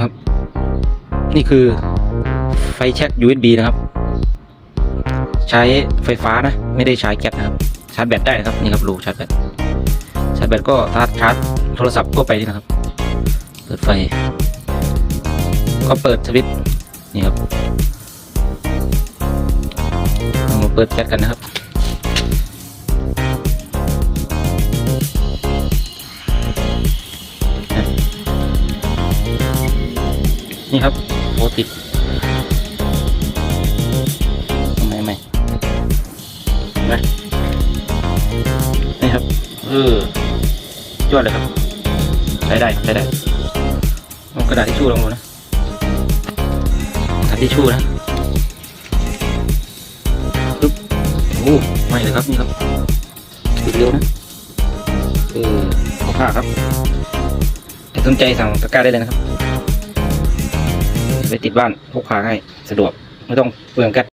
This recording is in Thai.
ครับ นี่คือไฟแช็ก USB นะครับ ใช้ไฟฟ้านะ ไม่ได้ใช้แก๊สนะครับชาร์จแบตได้นะครับนี่ครับรูชาร์จแบตชาร์จแบตก็ชาร์จโทรศัพท์ก็ไปนี่นะครับ เปิดไฟ ก็เปิดสวิตช์นี่ครับมาเปิดแก๊สกันนะครับ นี่ครับโอติดทำไมไม่เห็นไหมนี่ครับเออยอดเลยครับ ใช้ได้ใช้ได้เอากระดาษทิชชู่ลงดูนะกระดาษทิชชู่นะปึ๊บโอ้ไม่เลยครับนี่ครับติดเร็วนะเออเอาผ้าครับถ้าสนใจสั่งตะกร้าได้เลยนะครับไป ติดบ้านพกพาให้สะดวกไม่ต้องเปลืองแก๊ส